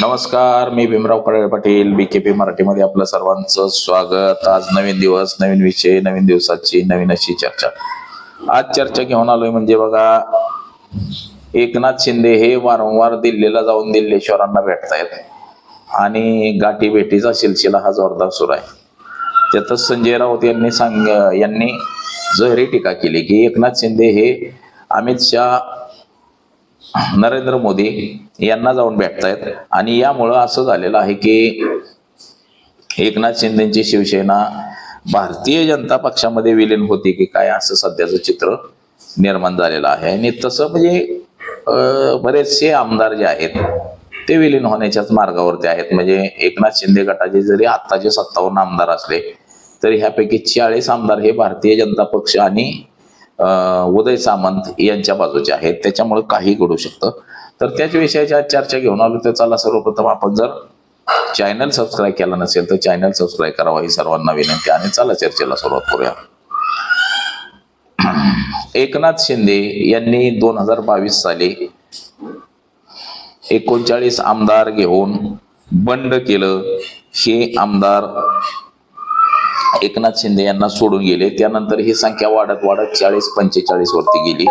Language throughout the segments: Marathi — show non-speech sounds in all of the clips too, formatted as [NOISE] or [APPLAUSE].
नमस्कार मी Bhimrao Kadale Patil B K P मराठीमध्ये आपलं सर्वांचं स्वागत. आज नवीन दिवस नवीन विषय नवीन दिवसाची नवीन अशी चर्चा. आज चर्चा घेऊन आलोय म्हणजे बघा एकनाथ शिंदे हे वारंवार दिल्लीला जाऊन दिल्लेश्वरांना भेटतायत. आणि गाठी भेटीचा सिलसिला हा जोरदार सुरू आहे. त्यातच संजय राऊत यांनी सांग यांनी जहरी टीका केली की एकनाथ शिंदे हे अमित शहा नरेंद्र मोदी यांना जाऊन भेटतायत. आणि यामुळं असं झालेलं आहे की एकनाथ शिंदेची शिवसेना भारतीय जनता पक्षामध्ये विलीन होती की काय असं सध्याचं चित्र निर्माण झालेलं आहे. आणि तसं म्हणजे बरेचसे आमदार जे आहेत ते विलीन होण्याच्याच मार्गावरती आहेत. म्हणजे एकनाथ शिंदे गटाचे जरी आत्ताचे सत्तावन्न आमदार असले तरी ह्यापैकी चाळीस आमदार हे भारतीय जनता पक्ष आणि उदय सामंत यांच्या बाजूचे आहेत. त्याच्यामुळे काही घडू शकतं. तर त्याच विषयाची आज चर्चा घेऊन आलो तर चला सर्वप्रथम आपण जर चॅनल सबस्क्राईब केला नसेल तर चॅनल सबस्क्राईब करावा ही सर्वांना विनंती आणि चला चर्चेला सुरुवात करूया. [CLEARS THROAT] एकनाथ शिंदे यांनी दोन हजार बावीस साली एकोणचाळीस आमदार घेऊन बंड केलं. हे आमदार एकनाथ शिंदे यांना सोडून गेले. त्यानंतर ही संख्या वाढत वाढत चाळीस पंचेचाळीस वरती गेली.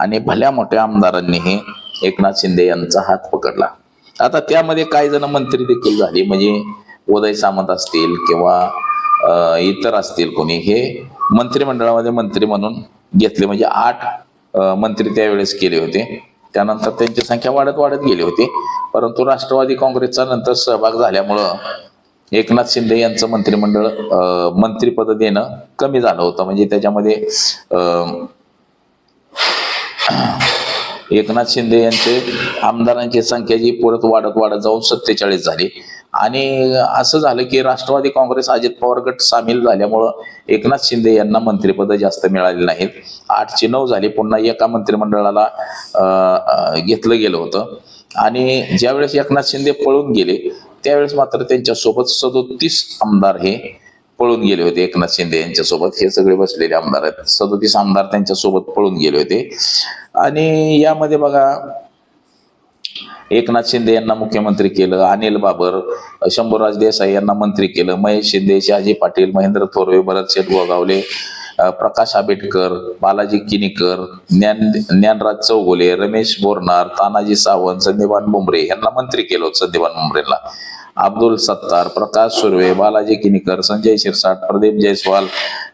आणि भल्या मोठ्या आमदारांनी हे एकनाथ शिंदे यांचा हात पकडला. आता त्यामध्ये काही जण मंत्री देखील झाले. म्हणजे उदय सामंत असतील किंवा इतर असतील कोणी. हे मंत्रिमंडळामध्ये मंत्री म्हणून घेतले. म्हणजे आठ मंत्री त्यावेळेस केले होते. त्यानंतर त्यांची संख्या वाढत वाढत गेली होती. परंतु राष्ट्रवादी काँग्रेसचा नंतर सहभाग झाल्यामुळं एकनाथ शिंदे यांचं मंत्रिमंडळ मंत्रिपद देणं कमी झालं होतं. म्हणजे त्याच्यामध्ये एकनाथ शिंदे यांचे आमदारांची संख्या जी परत वाढत वाढत जाऊन सत्तेचाळीस झाली. आणि असं झालं की राष्ट्रवादी काँग्रेस अजित पवार गट सामील झाल्यामुळं एकनाथ शिंदे यांना मंत्रिपद जास्त मिळाली नाहीत. आठची नऊ झाली पुन्हा एका मंत्रिमंडळाला घेतलं गेलं होतं. आणि ज्यावेळेस एकनाथ शिंदे पळून गेले त्यावेळेस मात्र त्यांच्यासोबत सदोतीस आमदार हे पळून गेले होते. एकनाथ शिंदे यांच्यासोबत हे सगळे बसलेले आमदार आहेत. सदोतीस आमदार त्यांच्यासोबत पळून गेले होते. आणि यामध्ये बघा एकनाथ शिंदे यांना मुख्यमंत्री केलं अनिल बाबर शंभूराज देसाई यांना मंत्री केलं महेश शिंदे शहाजी पाटील महेंद्र थोरवे भरत शेठ गोगावले प्रकाश आंबेडकर बालाजी किनीकर ज्ञान ज्ञानराज चौगुले रमेश बोरनार तानाजी सावंत संदीपान बुमरे यांना मंत्री केलं होतं संदीपान बुमरेला अब्दुल सत्तार प्रकाश सुर्वे बालाजी किनीकर संजय शिरसाट प्रदीप जयस्वाल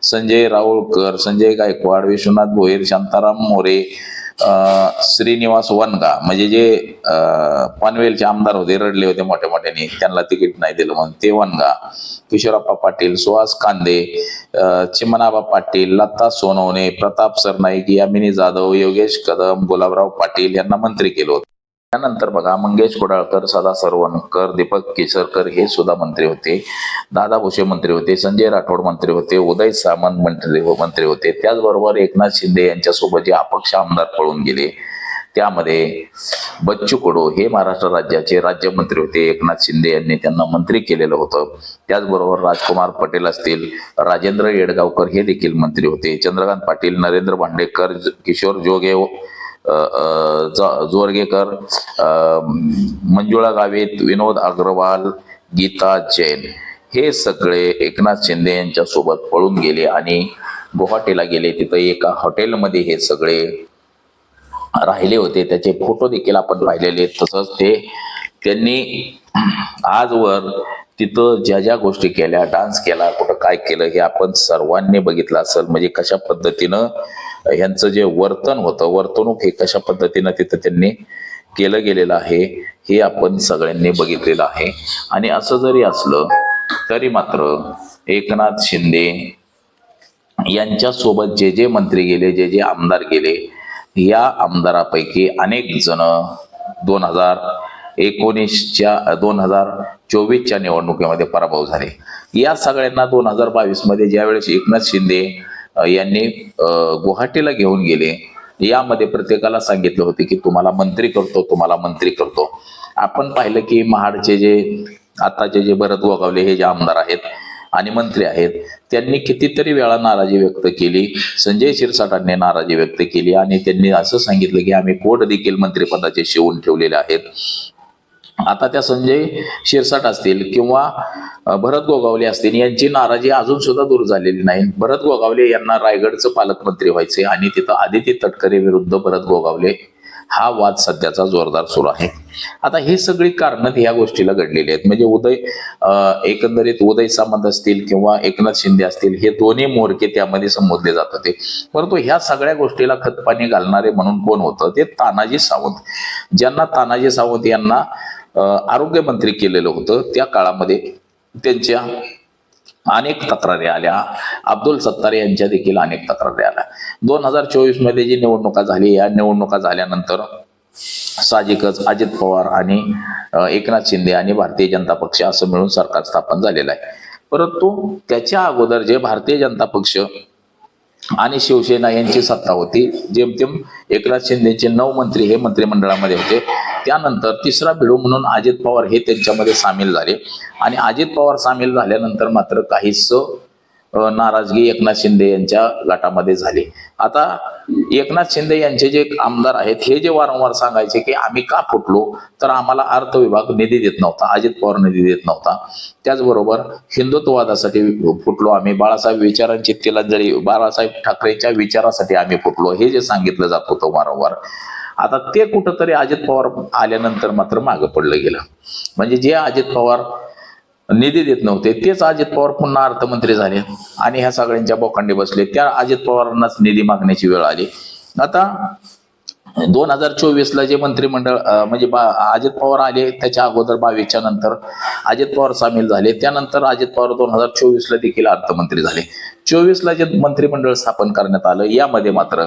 संजय राऊळकर संजय गायकवाड विश्वनाथ भोईर शांताराम मोरे श्रीनिवास वनगा म्हणजे जे पनवेलचे आमदार होते रडले होते मोठ्या मोठ्याने त्यांना तिकीट नाही दिलं म्हणून ते वनगा. किशोरप्पा पाटील सुहास कांदे चिमनाबा पाटील लता सोनवणे प्रताप सरनाईक यामिनी जाधव योगेश कदम गुलाबराव पाटील यांना मंत्री केलं होतं. त्यानंतर बघा मंगेश कोडाळकर सदा सरवणकर दीपक केसरकर हे सुद्धा मंत्री होते. दादा भुसे मंत्री होते संजय राठोड मंत्री होते उदय सामंत मंत्री हो, मंत्री होते. त्याचबरोबर एकनाथ शिंदे यांच्यासोबत जे अपक्ष आमदार पळून गेले त्यामध्ये बच्चू कडू हे महाराष्ट्र राज्याचे राज्यमंत्री होते. एकनाथ शिंदे यांनी त्यांना मंत्री केलेलं होतं. त्याचबरोबर राजकुमार पटेल असतील राजेंद्र येडगावकर हे देखील मंत्री होते. चंद्रकांत पाटील नरेंद्र भांडेकर किशोर जोगे जोरगेकर अ, मंजुळा गावित विनोद अग्रवाल गीता जैन हे सगळे एकनाथ शिंदे यांच्या सोबत पळून गेले आणि गुवाहाटीला गेले. तिथं एका हॉटेलमध्ये हे सगळे राहिले होते. त्याचे फोटो देखील आपण पाहिलेले तसंच ते त्यांनी आजवर तिथं ज्या ज्या गोष्टी केल्या डान्स केला कुठं काय केलं हे आपण सर्वांनी बघितलं असेल. म्हणजे कशा पद्धतीनं ह्यांचं जे वर्तन होतं वर्तणूक हे कशा पद्धतीनं तिथं त्यांनी केलं गेलेलं आहे हे आपण सगळ्यांनी बघितलेलं आहे. आणि असं जरी असलं तरी मात्र एकनाथ शिंदे यांच्यासोबत जे जे मंत्री गेले जे जे आमदार गेले या आमदारापैकी अनेक जण दोन हजार एकोणीसच्या दोन हजार चोवीसच्या निवडणुकीमध्ये पराभव झाले. या सगळ्यांना दोन हजार बावीसमध्ये ज्यावेळेस एकनाथ शिंदे यांनी गुवाहाटीला घेऊन गेले. यामध्ये प्रत्येकाला सांगितलं होते की तुम्हाला मंत्री करतो तुम्हाला मंत्री करतो. आपण पाहिलं की महाडचे जे आताचे जे भरत गोगावले हे जे आमदार आहेत आणि मंत्री आहेत त्यांनी कितीतरी वेळा नाराजी व्यक्त केली. संजय शिरसाटांनी नाराजी व्यक्त केली आणि त्यांनी असं सांगितलं की आम्ही कोट देखील मंत्रिपदाचे शिवून ठेवलेले आहेत. आता त्या संजय शिरसाट असतील किंवा भरत गोगावले असतील यांची नाराजी अजून सुद्धा दूर झालेली नाही. भरत गोगावले यांना रायगडचं पालकमंत्री व्हायचे आणि तिथं आदिती तटकरे विरुद्ध भरत गोगावले हा वाद सध्याचा जोरदार सुरू आहे. आता हे सगळी कारणं ह्या गोष्टीला घडलेली आहेत. म्हणजे उदय एकंदरीत उदय सामंत असतील किंवा एकनाथ शिंदे असतील हे दोन्ही मोरके त्यामध्ये संबोधले जात होते. परंतु ह्या सगळ्या गोष्टीला खतपाणी घालणारे म्हणून कोण होतं? ते तानाजी सावंत. ज्यांना तानाजी सावंत यांना आरोग्यमंत्री केलेलं होतं त्या काळामध्ये त्यांच्या अनेक तक्रारी आल्या. अब्दुल सत्तार यांच्या देखील अनेक तक्रारी आल्या. दोन हजार चोवीसमध्ये जी निवडणुका झाली या निवडणुका झाल्यानंतर साहजिकच अजित पवार आणि एकनाथ शिंदे आणि भारतीय जनता पक्ष असं मिळून सरकार स्थापन झालेलं आहे. परंतु त्याच्या अगोदर जे भारतीय जनता पक्ष आणि शिवसेना यांची सत्ता होती जेमतेम एकनाथ शिंदेचे नऊ मंत्री हे मंत्रिमंडळामध्ये होते त्यानंतर तिसरा भिडू म्हणून अजित पवार हे त्यांच्यामध्ये सामील झाले. आणि अजित पवार सामील झाल्यानंतर मात्र काहीच नाराजगी एकनाथ शिंदे यांच्या गटामध्ये झाली. आता एकनाथ शिंदे यांचे जे आमदार आहेत हे जे वारंवार सांगायचे की आम्ही का फुटलो तर आम्हाला अर्थ विभाग निधी देत नव्हता अजित पवार निधी देत नव्हता. त्याचबरोबर हिंदुत्ववादासाठी फुटलो आम्ही बाळासाहेब विचारांची तिलांजली बाळासाहेब ठाकरेंच्या विचारासाठी आम्ही फुटलो हे जे सांगितलं जात होतं वारंवार. आता ते कुठंतरी अजित पवार आल्यानंतर मात्र मागं पडलं गेलं. म्हणजे जे अजित पवार निधी देत नव्हते तेच अजित पवार पुन्हा अर्थमंत्री झाले आणि ह्या सगळ्यांच्या बोकांडी बसले. त्या अजित पवारांनाच निधी मागण्याची वेळ आली. आता दोन हजार चोवीसला जे मंत्रिमंडळ म्हणजे बा- अजित पवार आले त्याच्या अगोदर बावीसच्या नंतर अजित पवार सामील झाले. त्यानंतर अजित पवार दोन हजार चोवीसला देखील अर्थमंत्री झाले. चोवीसला जे मंत्रिमंडळ स्थापन करण्यात आलं यामध्ये मात्र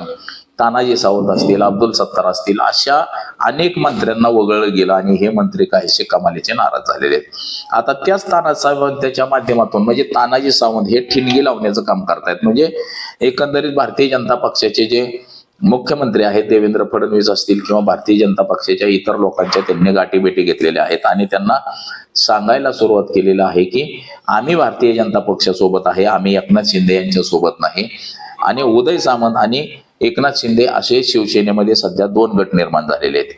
तानाजी सावंत असतील अब्दुल सत्तार असतील अशा अनेक मंत्र्यांना वगळलं गेलं आणि हे मंत्री काहीसे कमालीचे नाराज झालेले आहेत. आता त्याच तानाजी त्याच्या माध्यमातून म्हणजे तानाजी सावंत हे ठिणगी लावण्याचं काम करतायत. म्हणजे एकंदरीत भारतीय जनता पक्षाचे जे मुख्यमंत्री आहेत देवेंद्र फडणवीस असतील किंवा भारतीय जनता पक्षाच्या इतर लोकांच्या त्यांनी गाठीभेटी घेतलेल्या आहेत आणि त्यांना सांगायला सुरुवात केलेली आहे की आम्ही भारतीय जनता पक्षासोबत आहे आम्ही एकनाथ शिंदे यांच्या सोबत नाही. आणि उदय सामंत आणि एकनाथ शिंदे असे शिवसेनेमध्ये सध्या दोन गट निर्माण झालेले आहेत.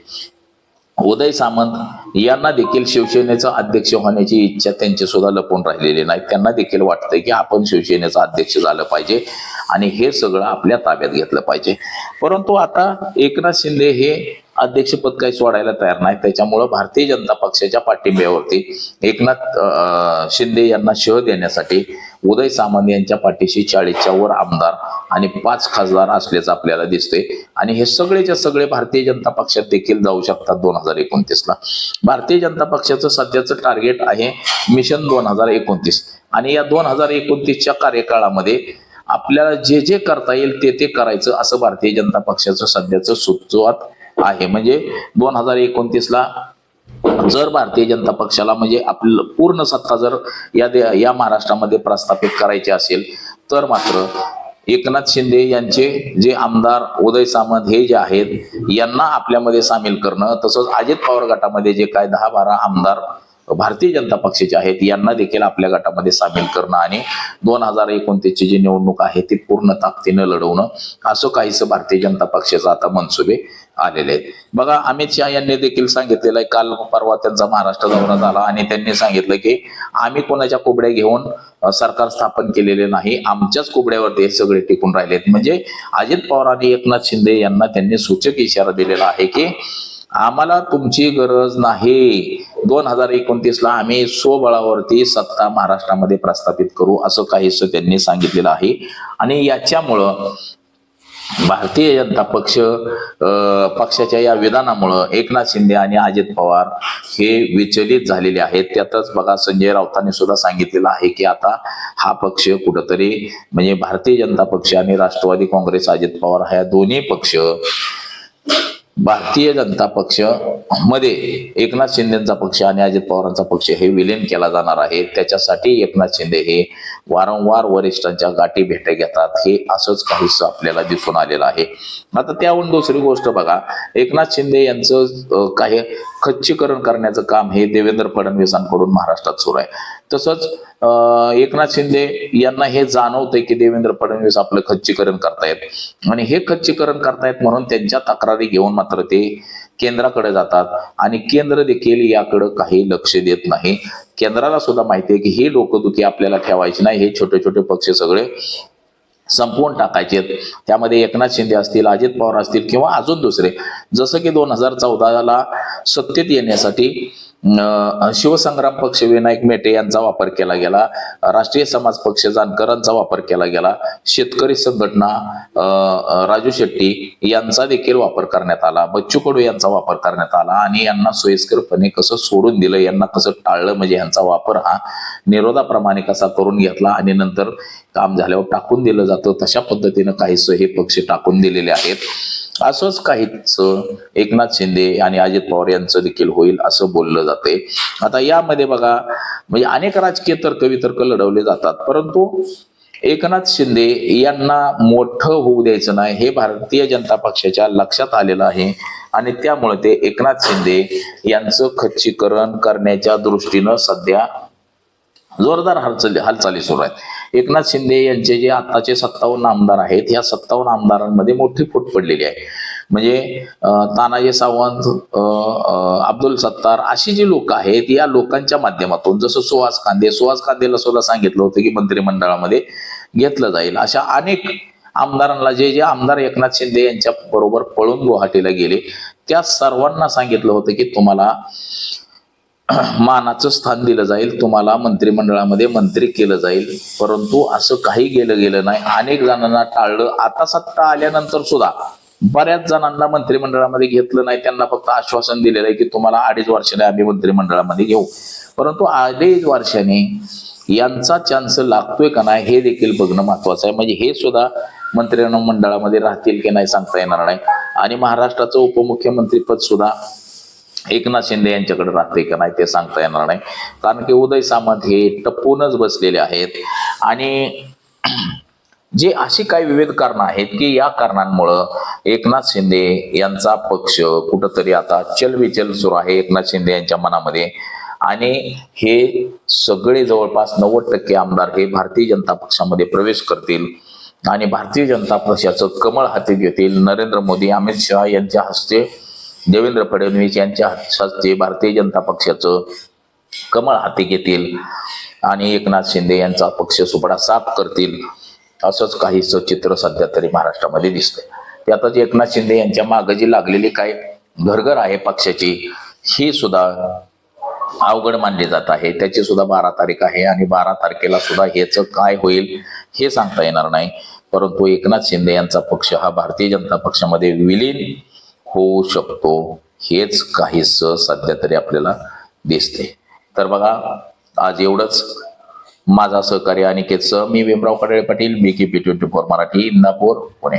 उदय सामंत यांना देखील शिवसेनेचा अध्यक्ष होण्याची इच्छा त्यांची सुद्धा लपून राहिलेली नाही. त्यांना देखील वाटतंय की आपण शिवसेनेचा अध्यक्ष झालं पाहिजे आणि हे सगळं आपल्या ताब्यात घेतलं पाहिजे. परंतु आता एकनाथ शिंदे हे अध्यक्षपद काही सोडायला तयार नाही त्याच्यामुळं भारतीय जनता पक्षाच्या पाठिंब्यावरती एकनाथ शिंदे यांना शह देण्यासाठी उदय सामंत यांच्या पाठीशी चाळीसच्या वर आमदार आणि पाच खासदार असल्याचं आपल्याला दिसतंय. आणि हे सगळेच्या सगळे भारतीय जनता पक्षात देखील जाऊ शकतात दोन हजार एकोणतीसला. भारतीय जनता पक्षाचं सध्याचं टार्गेट आहे मिशन दोन हजार एकोणतीस. आणि या दोन हजार एकोणतीसच्या कार्यकाळामध्ये आपल्याला जे जे करता येईल ते ते करायचं असं भारतीय जनता पक्षाचं सध्याचं सुचवत आहे. म्हणजे दोन हजार एकोणतीसला जर भारतीय जनता पक्षाला म्हणजे आपलं पूर्ण सत्ता जर या दे- या महाराष्ट्रामध्ये प्रस्थापित करायची असेल तर मात्र एकनाथ शिंदे यांचे जे आमदार उदय सामंत हे जे आहेत यांना आपल्यामध्ये सामील करणं तसंच अजित पवार गटामध्ये जे काय दहा बारा आमदार भारतीय जनता पक्षाचे आहेत यांना देखील आपल्या गटामध्ये सामील करणं आणि दोन हजार एकोणतीसची जी निवडणूक आहे ती पूर्ण ताकदीनं लढवणं असं काहीसं भारतीय जनता पक्षाचं आता मनसुबे आलेले आहेत. बघा अमित शहा यांनी देखील सांगितलेलं आहे काल परवा त्यांचा महाराष्ट्र दौरा झाला आणि त्यांनी सांगितलं की आम्ही कोणाच्या कोबड्या घेऊन सरकार स्थापन केलेले नाही आमच्याच कोबड्यावरती हे सगळे टिकून राहिलेत म्हणजे अजित पवार आणि एकनाथ शिंदे यांना त्यांनी सूचक इशारा दिलेला आहे की आम्हाला तुमची गरज नाही. दोन हजार एकोणतीस ला आम्ही स्वबळावरती सत्ता महाराष्ट्रामध्ये प्रस्थापित करू असं काहीसं त्यांनी सांगितलेलं आहे. आणि याच्यामुळं भारतीय जनता पक्ष पक्षाच्या या विधानामुळं एकनाथ शिंदे आणि अजित पवार हे विचलित झालेले आहेत. त्यातच बघा संजय राऊतांनी सुद्धा सांगितलेलं आहे की आता हा पक्ष कुठंतरी म्हणजे भारतीय जनता पक्ष आणि राष्ट्रवादी काँग्रेस अजित पवार हा दोन्ही पक्ष भारतीय जनता पक्षमध्ये एकनाथ शिंदेचा पक्ष आणि अजित पवारांचा पक्ष हे विलीन केला जाणार आहे. त्याच्यासाठी एकनाथ शिंदे हे वारंवार वरिष्ठांच्या गाठी भेट्या घेतात. हे असंच काहीच आपल्याला दिसून आलेलं आहे. आता त्याहून दुसरी गोष्ट बघा. एकनाथ शिंदे यांचं काही खच्चीकरण करण्याचं काम हे देवेंद्र फडणवीसांकडून महाराष्ट्रात सुरू आहे. तसंच एकनाथ शिंदे यांना हे जाणवतंय की देवेंद्र फडणवीस आपलं खच्चीकरण करतायत. आणि हे खच्चीकरण करतायत म्हणून त्यांच्या तक्रारी घेऊन मात्र ते केंद्राकडे जातात आणि केंद्र देखील याकडे काही लक्ष देत नाही. केंद्राला सुद्धा माहिती आहे की ही लोकदुखी आपल्याला ठेवायची नाही. हे छोटे छोटे पक्ष सगळे संपवून टाकायचे. त्यामध्ये एकनाथ शिंदे असतील अजित पवार असतील किंवा अजून दुसरे. जसं की दोन हजार चौदाला सत्तेत येण्यासाठी शिवसंग्राम पक्ष विनायक मेटे यांचा वापर केला गेला राष्ट्रीय समाज पक्ष जानकरांचा वापर केला गेला शेतकरी संघटना राजू शेट्टी यांचा देखील वापर करण्यात आला बच्चू कडू यांचा वापर करण्यात आला आणि यांना सोयीस्करपणे कसं सोडून दिलं यांना कसं टाळलं म्हणजे यांचा वापर हा निरोधाप्रमाणे कसा करून घेतला आणि नंतर काम झाल्यावर टाकून दिलं जातं तशा पद्धतीनं काही सोय हे पक्ष टाकून दिलेले आहेत. असंच काहीच. एकनाथ शिंदे आणि अजित पवार यांचं देखील होईल असं बोललं जाते. आता यामध्ये बघा म्हणजे अनेक राजकीय तर्कवितर्क लढवले जातात. परंतु एकनाथ शिंदे यांना मोठं होऊ द्यायचं नाही. हे भारतीय जनता पक्षाच्या लक्षात आलेलं आहे. आणि त्यामुळे ते एकनाथ शिंदे यांचं खच्चीकरण करण्याच्या दृष्टीनं सध्या जोरदार हालचाली हालचाली सुरू आहेत. एकनाथ शिंदे यांचे जे आताचे सत्तावन्न आमदार आहेत या सत्तावन्न आमदारांमध्ये मोठी फूट पडलेली आहे. म्हणजे तानाजी सावंत अब्दुल सत्तार अशी जी लोक आहेत या लोकांच्या माध्यमातून जसं सुहास कांदे सुहास कांदेला सुद्धा सांगितलं होतं की मंत्रिमंडळामध्ये घेतलं जाईल अशा अनेक आमदारांना जे जे आमदार एकनाथ शिंदे यांच्या बरोबर पळून गुवाहाटीला गेले त्या सर्वांना सांगितलं होतं की तुम्हाला [CLEARS THROAT] मानाचं स्थान दिलं जाईल तुम्हाला मंत्रिमंडळामध्ये मंत्री केलं जाईल. परंतु असं काही गेलं गेलं नाही. अनेक जणांना टाळलं. आता सत्ता आल्यानंतर सुद्धा बऱ्याच जणांना मंत्रिमंडळामध्ये घेतलं नाही. त्यांना फक्त आश्वासन दिलेलं आहे की तुम्हाला अडीच वर्षाने आम्ही मंत्रिमंडळामध्ये घेऊ. परंतु अडीच वर्षाने यांचा चान्स लागतोय का नाही हे देखील बघणं महत्वाचं आहे. म्हणजे हे सुद्धा मंत्रिमंडळामध्ये राहतील की नाही सांगता येणार नाही. आणि महाराष्ट्राचं उपमुख्यमंत्रीपद सुद्धा एकनाथ शिंदे यांच्याकडे राहते का नाही ते सांगता येणार नाही. कारण की उदय सामंत हे टप्पूनच बसलेले आहेत. आणि जे अशी काही विविध कारणं आहेत की या कारणांमुळं एकनाथ शिंदे यांचा पक्ष कुठंतरी आता चलविचल सुरू आहे एकनाथ शिंदे यांच्या मनामध्ये. आणि हे सगळे जवळपास नव्वद टक्के आमदार हे भारतीय जनता पक्षामध्ये प्रवेश करतील. आणि भारतीय जनता पक्षाचं कमळ हाती घेतील नरेंद्र मोदी अमित शहा यांच्या हस्ते देवेंद्र फडणवीस यांच्या हस्ते भारतीय जनता पक्षाचं कमळ हाती घेतील आणि एकनाथ शिंदे यांचा पक्ष सुपडा साफ करतील असंच काहीच चित्र सध्या तरी महाराष्ट्रामध्ये दिसतंय. त्यातच एकनाथ शिंदे यांच्या मागं जी लागलेली काय घरघर आहे पक्षाची ही सुद्धा अवघड मानली जात आहे. त्याची सुद्धा बारा तारीख आहे आणि बारा तारखेला सुद्धा हेच काय होईल हे सांगता येणार नाही. परंतु एकनाथ शिंदे यांचा पक्ष हा भारतीय जनता पक्षामध्ये विलीन होऊ शकतो हेच काहीच सध्या तरी आपल्याला दिसते तर बघा आज एवढंच. माझा सहकार्य अनिकेतचं मी Bhimrao Kadale Patil B K P twenty four Marathi Indapur Pune.